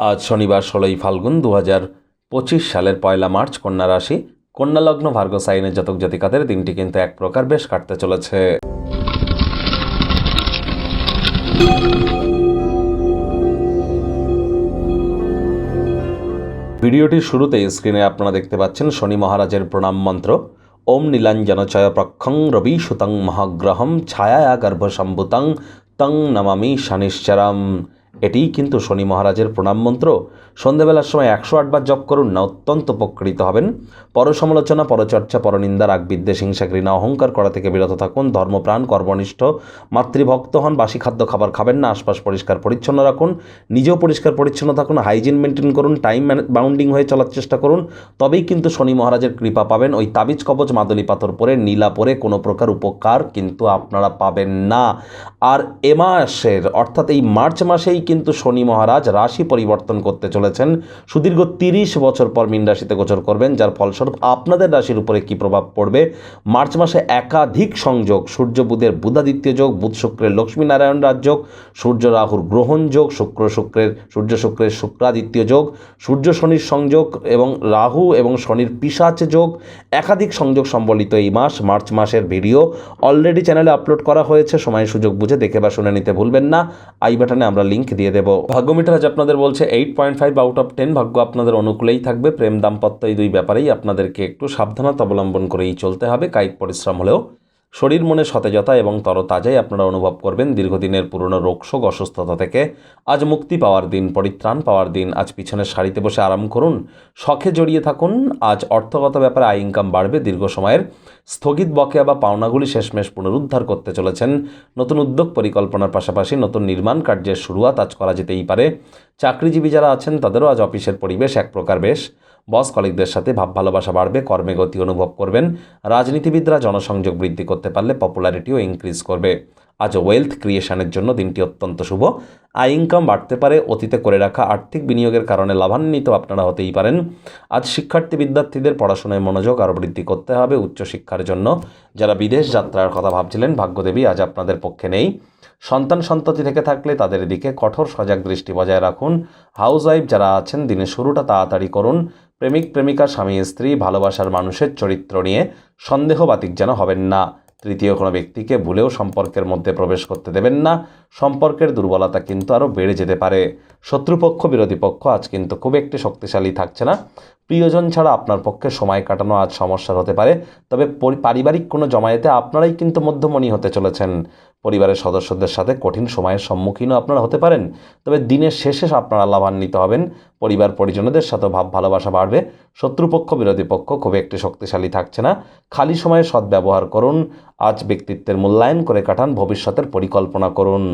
আজ শনিবার ষোলোই ফাল্গুন দু পঁচিশ সালের পয়লা মার্চ কন্যা রাশি কন্যালগ্ন ভার্গ সাইনের জাতক জাতিকাদের দিনটি কিন্তু এক প্রকার বেশ কাটতে চলেছে। ভিডিওটির শুরুতেই স্ক্রিনে আপনারা দেখতে পাচ্ছেন শনি মহারাজের প্রণাম মন্ত্র। ওম নীলাঞ্জনচয় প্রক্ষং রবি সুতং মহাগ্রহম ছায়া গর্ভসম্ভুতং তং নমামি শনিশ্চরম। এটিই কিন্তু শনি মহারাজের প্রণাম মন্ত্র। সন্ধেবেলার সময় একশো আটবার জপ করুন, না অত্যন্ত উপকৃত হবেন। পরসমালোচনা, পরচর্চা, পরনিন্দা রাগ বিদ্বেষ হিংসা, ঘৃণা, অহংকার করা থেকে বিরত থাকুন। ধর্মপ্রাণ, কর্মনিষ্ঠ, মাতৃভক্ত হন, বাসি খাদ্য খাবার খাবেন না, আশপাশ পরিষ্কার পরিচ্ছন্ন রাখুন। নিজেও পরিষ্কার পরিচ্ছন্ন থাকুন, হাইজিন মেনটেন করুন, টাইম বাউন্ডিং হয়ে চলার চেষ্টা করুন। তবেই কিন্তু শনি মহারাজের কৃপা পাবেন। ওই তাবিজ, কবচ, মাদলি, পাথর পরে, নীলা পরে কোনো প্রকার উপকার কিন্তু আপনারা পাবেন না। আর এ মাসের, অর্থাৎ এই মার্চ মাসেই কিন্তু শনি মহারাজ রাশি পরিবর্তন করতে চলেছেন। সুদীর্ঘ তিরিশ বছর পর মীন রাশিতে গোচর করবেন, যার ফলস্বরূপ আপনাদের রাশির উপরে কী প্রভাব পড়বে? মার্চ মাসে একাধিক সংযোগ, সূর্য বুধের বুধাদিত্য যোগ, বুধ শুক্রের লক্ষ্মীনারায়ণ রাজযোগ সূর্য রাহুর গ্রহণ যোগ, শুক্র শুক্রের, সূর্য শুক্রের শুক্রাদিত্য যোগ, সূর্য শনির সংযোগ এবং রাহু এবং শনির পিসাচ যোগ একাধিক সংযোগ সম্বলিত এই মাস। মার্চ মাসের ভিডিও অলরেডি চ্যানেলে আপলোড করা হয়েছে, সময় সুযোগ বুঝে দেখে বা শুনে নিতে ভুলবেন না। আই বাটনে আমরা লিঙ্ক দিয়ে দেব। ভাগ্য মিটার আজ আপনাদের বলছে eight point five out of ten ভাগ্য আপনাদের অনুকূলেই থাকবে। প্রেম দাম্পত্য এই দুই ব্যাপারেই আপনাদেরকে একটু সাবধানতা অবলম্বন করেই চলতে হবে। কায়িক পরিশ্রম হলেও শরীর মনে সতেজতা এবং তরতাজাই আপনারা অনুভব করবেন দীর্ঘদিনের পুরনো রোগশোক অসুস্থতা থেকে। আজ মুক্তি পাওয়ার দিন, পরিত্রাণ পাওয়ার দিন, আজ পিছনের শাড়িতে বসে আরাম করুন, শখে জড়িয়ে থাকুন, আজ অর্থগত ব্যাপারে আয় ইনকাম বাড়বে, দীর্ঘ সময়ের স্থগিত বকেয়া বা পাওনাগুলি শেষমেশ পুনরুদ্ধার করতে চলেছেন। নতুন উদ্যোগ পরিকল্পনার পাশাপাশি নতুন নির্মাণ কার্যের শুরুয়াত আজ করা যেতেই পারে। চাকরিজীবী যারা আছেন তাদেরও আজ অফিসের পরিবেশ এক প্রকার বেশ। বস কলিকদের সাথে ভাব ভালোবাসা বাড়বে, কর্মে গতি অনুভব করবেন। রাজনীতিবিদরা জনসংযোগ বৃদ্ধি করতে পারলে পপুলারিটিও ইনক্রিজ করবে। আজ ওয়েলথ ক্রিয়েশনের জন্য দিনটি অত্যন্ত শুভ। আয় ইনকাম বাড়তে পারে, অতীতে করে রাখা আর্থিক বিনিয়োগের কারণে লাভান্বিত আপনারা হতেই পারেন। আজ শিক্ষার্থী বিদ্যার্থীদের পড়াশোনায় মনোযোগ আরও বৃদ্ধি করতে হবে উচ্চশিক্ষার জন্য। যারা বিদেশ যাত্রার কথা ভাবছিলেন, ভাগ্যদেবী আজ আপনাদের পক্ষে নেই। সন্তান সন্ততি থেকে থাকলে তাদের দিকে কঠোর সজাগ দৃষ্টি বজায় রাখুন। হাউস ওয়াইফ যারা আছেন, দিনের শুরুটা তাড়াতাড়ি করুন। প্রেমিক, প্রেমিকা, স্বামী, স্ত্রী, ভালোবাসার মানুষের চরিত্র নিয়ে সন্দেহবাতিক যেন হবেন না। তৃতীয় কোনো ব্যক্তিকে ভুলেও সম্পর্কের মধ্যে প্রবেশ করতে দেবেন না। সম্পর্কের দুর্বলতা কিন্তু আরও বেড়ে যেতে পারে। শত্রুপক্ষ, বিরোধী পক্ষ আজ কিন্তু খুব একটি শক্তিশালী থাকছে না। প্রিয়জন ছাড়া আপনার পক্ষে সময় কাটানো আজ সমস্যার হতে পারে, তবে পরি- পারিবারিক কোনো জমায়েতে আপনারাই কিন্তু মধ্যমণি হতে চলেছেন। পরিবারের সদস্যদের সাথে কঠিন সময়ের সম্মুখীনও আপনারা হতে পারেন, তবে দিনের শেষে আপনারা লাভান্বিত হবেন। পরিবার পরিজনদের সাথে ভাব, ভালোবাসা বাড়বে। শত্রুপক্ষ, বিরোধী পক্ষ খুব একটি শক্তিশালী থাকছে না। খালি সময়ে সদ্ব্যবহার করুন, আজ ব্যক্তিত্বের মূল্যায়ন করে কাটান, ভবিষ্যতের পরিকল্পনা করুন।